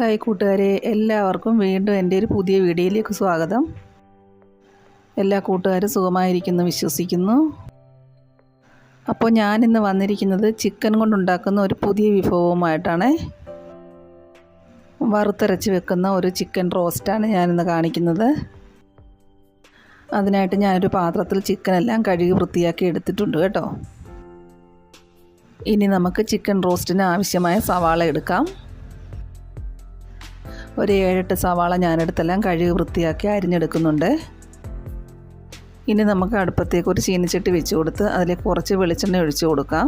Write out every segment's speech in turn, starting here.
Hi കൂട്ടുകാരെ എല്ലാവർക്കും വീണ്ടും എന്റെ ഒരു പുതിയ വീഡിയോയിലേക്ക് സ്വാഗതം. എല്ലാ കൂട്ടുകാരും സുഖമായിരിക്കുന്നു വിശ്വസിക്കുന്നു. അപ്പോൾ ഞാൻ ഇന്ന് വന്നിരിക്കുന്നത് ചിക്കൻ കൊണ്ടുണ്ടാക്കുന്ന ഒരു പുതിയ വിഭവവുമായിട്ടാണ്. വറുത്തരച്ച് വെക്കുന്ന ഒരു ചിക്കൻ റോസ്റ്റാണ് ഞാനിന്ന് കാണിക്കുന്നത്. അതിനായിട്ട് ഞാനൊരു പാത്രത്തിൽ ചിക്കൻ എല്ലാം കഴുകി വൃത്തിയാക്കി എടുത്തിട്ടുണ്ട് കേട്ടോ. ഇനി നമുക്ക് ചിക്കൻ റോസ്റ്റിന് ആവശ്യമായ സവാള എടുക്കാം. ഒരു ഏഴെട്ട് സവാള ഞാനെടുത്തെല്ലാം കഴുകി വൃത്തിയാക്കി അരിഞ്ഞെടുക്കുന്നുണ്ട്. ഇനി നമുക്ക് അടുപ്പത്തേക്ക് ഒരു ചീനിച്ചട്ടി വെച്ച് കൊടുത്ത് അതിലേക്ക് കുറച്ച് വെളിച്ചെണ്ണ ഒഴിച്ചു കൊടുക്കാം.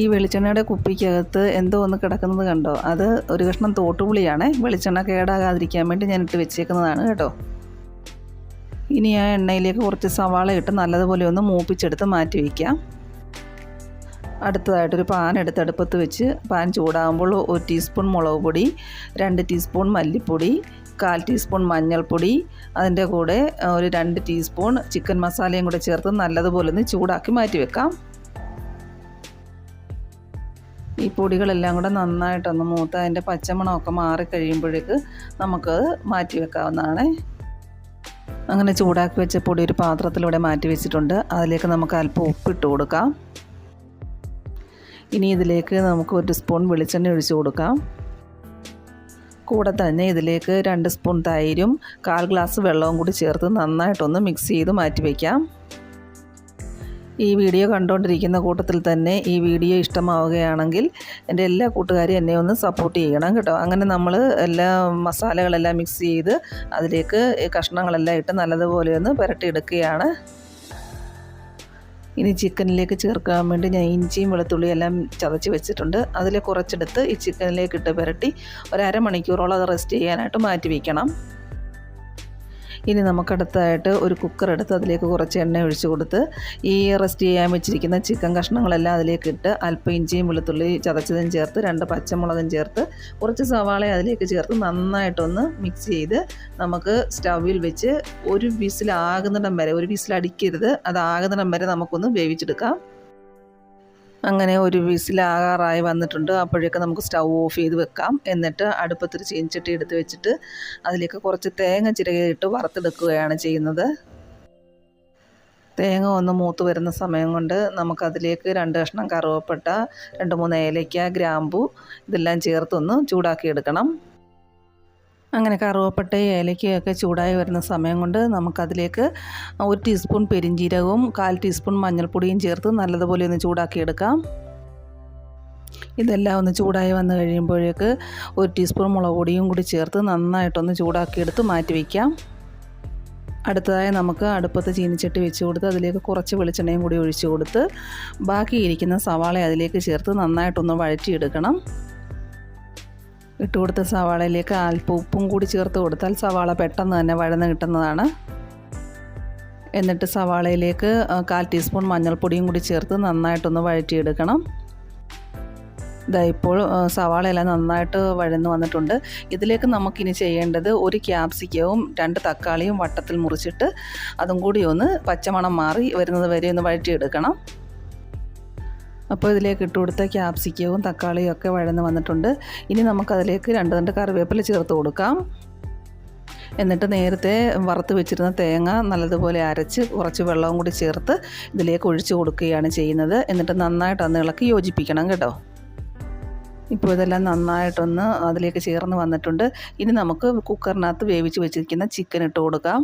ഈ വെളിച്ചെണ്ണയുടെ കുപ്പിക്കകത്ത് എന്തോ ഒന്ന് കിടക്കുന്നത് കണ്ടോ? അത് ഒരു കഷ്ണം തോട്ടുപുളിയാണ്. വെളിച്ചെണ്ണ കേടാകാതിരിക്കാൻ വേണ്ടി ഞാൻ ഇട്ട് വെച്ചേക്കുന്നതാണ് കേട്ടോ. ഇനി ആ എണ്ണയിലേക്ക് കുറച്ച് സവാള ഇട്ട് നല്ലതുപോലെ ഒന്ന് മൂപ്പിച്ചെടുത്ത് മാറ്റി വയ്ക്കാം. അടുത്തതായിട്ടൊരു പാൻ എടുത്ത് അടുപ്പത്ത് വെച്ച് പാൻ ചൂടാകുമ്പോൾ ഒരു ടീസ്പൂൺ മുളക് പൊടി രണ്ട് ടീസ്പൂൺ മല്ലിപ്പൊടി കാൽ ടീസ്പൂൺ മഞ്ഞൾപ്പൊടി അതിന്റെ കൂടെ ഒരു രണ്ട് ടീസ്പൂൺ ചിക്കൻ മസാലയും കൂടെ ചേർത്ത് നല്ലതുപോലെ ഒന്ന് ചൂടാക്കി മാറ്റി വെക്കാം. ഈ പൊടികളെല്ലാം കൂടെ നന്നായിട്ടൊന്ന് മൂത്ത് അതിന്റെ പച്ചമണമൊക്കെ മാറിക്കഴിയുമ്പോഴേക്ക് നമുക്കത് മാറ്റി വെക്കാവുന്നതാണ്. അങ്ങനെ ചൂടാക്കി വെച്ച പൊടി ഒരു പാത്രത്തിലൂടെ മാറ്റി വെച്ചിട്ടുണ്ട്. അതിലേക്ക് നമുക്ക് അല്പം ഉപ്പിട്ട് കൊടുക്കാം. ഇനി ഇതിലേക്ക് നമുക്ക് ഒരു സ്പൂൺ വെളിച്ചെണ്ണ ഒഴിച്ച് കൊടുക്കാം. കൂടെ തന്നെ ഇതിലേക്ക് രണ്ട് സ്പൂൺ തൈരും കാൽ ഗ്ലാസ് വെള്ളവും കൂടി ചേർത്ത് നന്നായിട്ടൊന്ന് മിക്സ് ചെയ്ത് മാറ്റി വയ്ക്കാം ഈ വീഡിയോ കണ്ടുകൊണ്ടിരിക്കുന്ന കൂട്ടത്തിൽ തന്നെ ഈ വീഡിയോ ഇഷ്ടമാവുകയാണെങ്കിൽ എന്റെ എല്ലാ കൂട്ടുകാരും എന്നെ ഒന്ന് സപ്പോർട്ട് ചെയ്യണം കേട്ടോ. അങ്ങനെ നമ്മൾ എല്ലാ മസാലകളെല്ലാം മിക്സ് ചെയ്ത് അതിലേക്ക് കഷ്ണങ്ങളെല്ലാം ഇട്ട് നല്ലതുപോലെ ഒന്ന് പുരട്ടിയെടുക്കുകയാണ്. ഇനി ചിക്കനിലേക്ക് ചേർക്കാൻ വേണ്ടി ഞാൻ ഇഞ്ചിയും വെളുത്തുള്ളിയും എല്ലാം ചതച്ച് വെച്ചിട്ടുണ്ട്. അതിൽ കുറച്ചെടുത്ത് ഈ ചിക്കനിലേക്ക് ഇട്ട് പുരട്ടി ഒരു അരമണിക്കൂറോളം അത് റെസ്റ്റ് ചെയ്യാനായിട്ട് മാറ്റി വയ്ക്കണം. ഇനി നമുക്കടുത്തായിട്ട് ഒരു കുക്കർ എടുത്ത് അതിലേക്ക് കുറച്ച് എണ്ണ ഒഴിച്ച് കൊടുത്ത് ഈ റെസ്റ്റ് ചെയ്യാൻ വെച്ചിരിക്കുന്ന ചിക്കൻ കഷ്ണങ്ങളെല്ലാം അതിലേക്ക് ഇട്ട് അല്പം ഇഞ്ചിയും വെളുത്തുള്ളി ചതച്ചതും ചേർത്ത് രണ്ട് പച്ചമുളകും ചേർത്ത് കുറച്ച് സവാള അതിലേക്ക് ചേർത്ത് നന്നായിട്ടൊന്ന് മിക്സ് ചെയ്ത് നമുക്ക് സ്റ്റൗവിൽ വെച്ച് ഒരു വിസിലാകുന്നിടം വരെ ഒരു വിസിലടിക്കരുത് അതാകുന്നിടം വരെ നമുക്കൊന്ന് വേവിച്ചെടുക്കാം. അങ്ങനെ ഒരു വിസിലാകാറായി വന്നിട്ടുണ്ട്. അപ്പോഴേക്ക് നമുക്ക് സ്റ്റൗ ഓഫ് ചെയ്ത് വെക്കാം. എന്നിട്ട് അടുപ്പത്തൊരു ചീനിച്ചട്ടി എടുത്ത് വെച്ചിട്ട് അതിലേക്ക് കുറച്ച് തേങ്ങ ചിരകിയിട്ട് വറുത്തെടുക്കുകയാണ് ചെയ്യുന്നത്. തേങ്ങ ഒന്ന് മൂത്ത് വരുന്ന സമയം കൊണ്ട് നമുക്കതിലേക്ക് രണ്ട് കഷ്ണം കറുവപ്പട്ട രണ്ട് മൂന്ന് ഏലയ്ക്ക ഗ്രാമ്പു ഇതെല്ലാം ചേർത്തൊന്ന് ചൂടാക്കി എടുക്കണം അങ്ങനെ കറുവപ്പട്ടയും ഏലക്കയൊക്കെ ചൂടായി വരുന്ന സമയം കൊണ്ട് നമുക്കതിലേക്ക് ഒരു ടീസ്പൂൺ പെരിഞ്ജീരകവും കാൽ ടീസ്പൂൺ മഞ്ഞൾപ്പൊടിയും ചേർത്ത് നല്ലതുപോലെ ഒന്ന് ചൂടാക്കിയെടുക്കാം. ഇതെല്ലാം ഒന്ന് ചൂടായി വന്നു കഴിയുമ്പോഴേക്ക് ഒരു ടീസ്പൂൺ മുളക് പൊടിയും കൂടി ചേർത്ത് നന്നായിട്ടൊന്ന് ചൂടാക്കിയെടുത്ത് മാറ്റി വയ്ക്കാം. അടുത്തതായി നമുക്ക് അടുപ്പത്ത് ചീനിച്ചട്ടി വെച്ച് കൊടുത്ത് അതിലേക്ക് കുറച്ച് വെളിച്ചെണ്ണയും കൂടി ഒഴിച്ചു കൊടുത്ത് ബാക്കി ഇരിക്കുന്ന സവാള അതിലേക്ക് ചേർത്ത് നന്നായിട്ടൊന്ന് വഴറ്റിയെടുക്കണം. ഇട്ട് കൊടുത്ത സവാളയിലേക്ക് അല്പം ഉപ്പും കൂടി ചേർത്ത് കൊടുത്താൽ സവാള പെട്ടെന്ന് തന്നെ വഴന്ന് കിട്ടുന്നതാണ്. എന്നിട്ട് സവാളയിലേക്ക് കാൽ ടീസ്പൂൺ മഞ്ഞൾപ്പൊടിയും കൂടി ചേർത്ത് നന്നായിട്ടൊന്ന് വഴറ്റിയെടുക്കണം. ഇതാ ഇപ്പോൾ സവാളയെല്ലാം നന്നായിട്ട് വഴന്നു വന്നിട്ടുണ്ട്. ഇതിലേക്ക് നമുക്കിനി ചെയ്യേണ്ടത് ഒരു ക്യാപ്സിക്കവും രണ്ട് തക്കാളിയും വട്ടത്തിൽ മുറിച്ചിട്ട് അതും കൂടി ഒന്ന് പച്ചമണം മാറി വരുന്നത് വരെ ഒന്ന് വഴറ്റിയെടുക്കണം. അപ്പോൾ ഇതിലേക്ക് ഇട്ട് കൊടുത്ത ക്യാപ്സിക്കവും തക്കാളിയും ഒക്കെ വഴന്ന് വന്നിട്ടുണ്ട്. ഇനി നമുക്കതിലേക്ക് രണ്ട് രണ്ട് കറിവേപ്പില ചേർത്ത് കൊടുക്കാം. എന്നിട്ട് നേരത്തെ വറുത്ത് വെച്ചിരുന്ന തേങ്ങ നല്ലതുപോലെ അരച്ച് കുറച്ച് വെള്ളവും കൂടി ചേർത്ത് ഇതിലേക്ക് ഒഴിച്ചു കൊടുക്കുകയാണ് ചെയ്യുന്നത്. എന്നിട്ട് നന്നായിട്ട് അന്ന് ഇളക്കി യോജിപ്പിക്കണം കേട്ടോ. ഇപ്പോൾ ഇതെല്ലാം നന്നായിട്ടൊന്ന് അതിലേക്ക് ചേർന്ന് വന്നിട്ടുണ്ട്. ഇനി നമുക്ക് കുക്കറിനകത്ത് വേവിച്ച് വെച്ചിരിക്കുന്ന ചിക്കൻ ഇട്ട് കൊടുക്കാം.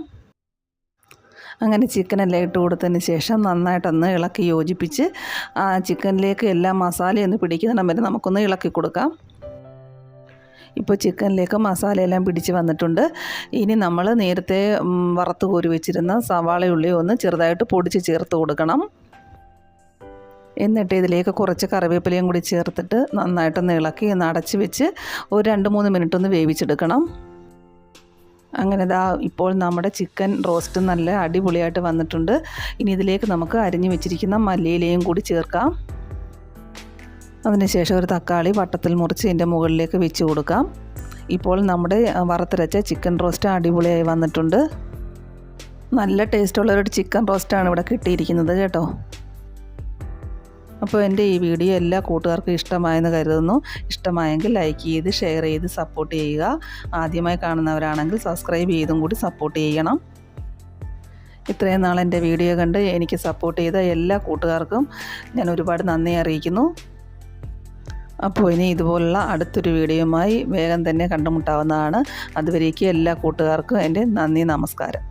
അങ്ങനെ ചിക്കനെല്ലാം ഇട്ട് കൊടുത്തതിന് ശേഷം നന്നായിട്ടൊന്ന് ഇളക്കി യോജിപ്പിച്ച് ആ ചിക്കനിലേക്ക് എല്ലാ മസാലയൊന്ന് പിടിക്കുന്നിടം വരെ നമുക്കൊന്ന് ഇളക്കി കൊടുക്കാം. ഇപ്പോൾ ചിക്കനിലേക്ക് മസാലയെല്ലാം പിടിച്ച് വന്നിട്ടുണ്ട്. ഇനി നമ്മൾ നേരത്തെ വറുത്ത് കോരി വെച്ചിരുന്ന സവാളയുള്ളി ഒന്ന് ചെറുതായിട്ട് പൊടിച്ച് ചേർത്ത് കൊടുക്കണം. എന്നിട്ട് ഇതിലേക്ക് കുറച്ച് കറിവേപ്പിലയും കൂടി ചേർത്തിട്ട് നന്നായിട്ടൊന്ന് ഇളക്കി ഒന്ന് അടച്ച് വെച്ച് ഒരു രണ്ട് മൂന്ന് മിനിറ്റ് ഒന്ന് വേവിച്ചെടുക്കണം. അങ്ങനെ ദാ ഇപ്പോൾ നമ്മുടെ ചിക്കൻ റോസ്റ്റ് നല്ല അടിപൊളിയായിട്ട് വന്നിട്ടുണ്ട്. ഇനി ഇതിലേക്ക് നമുക്ക് അരിഞ്ഞു വെച്ചിരിക്കുന്ന മല്ലിയിലയും കൂടി ചേർക്കാം. അതിനുശേഷം ഒരു തക്കാളി വട്ടത്തിൽ മുറിച്ച് ഇതിന്റെ മുകളിലേക്ക് വെച്ച് കൊടുക്കാം. ഇപ്പോൾ നമ്മുടെ വറുത്തരച്ച ചിക്കൻ റോസ്റ്റ് അടിപൊളിയായി വന്നിട്ടുണ്ട്. നല്ല ടേസ്റ്റുള്ള ഒരു ചിക്കൻ റോസ്റ്റാണ് ഇവിടെ കിട്ടിയിരിക്കുന്നത് കേട്ടോ. അപ്പോൾ എന്റെ ഈ വീഡിയോ എല്ലാ കൂട്ടുകാർക്കും ഇഷ്ടമായെന്ന് കരുതുന്നു. ഇഷ്ടമായെങ്കിൽ ലൈക്ക് ചെയ്ത് ഷെയർ ചെയ്ത് സപ്പോർട്ട് ചെയ്യുക. ആദ്യമായി കാണുന്നവരാണെങ്കിൽ സബ്സ്ക്രൈബ് ചെയ്തും കൂടി സപ്പോർട്ട് ചെയ്യണം. ഇത്രയും നാൾ എന്റെ വീഡിയോ കണ്ട് എനിക്ക് സപ്പോർട്ട് ചെയ്ത എല്ലാ കൂട്ടുകാർക്കും ഞാൻ ഒരുപാട് നന്ദി അറിയിക്കുന്നു. അപ്പോൾ ഇനി ഇതുപോലുള്ള അടുത്തൊരു വീഡിയോയുമായി വേഗം തന്നെ കണ്ടുമുട്ടാവുന്നതാണ്. അതുവരേക്കും എല്ലാ കൂട്ടുകാർക്കും എന്റെ നന്ദി നമസ്കാരം.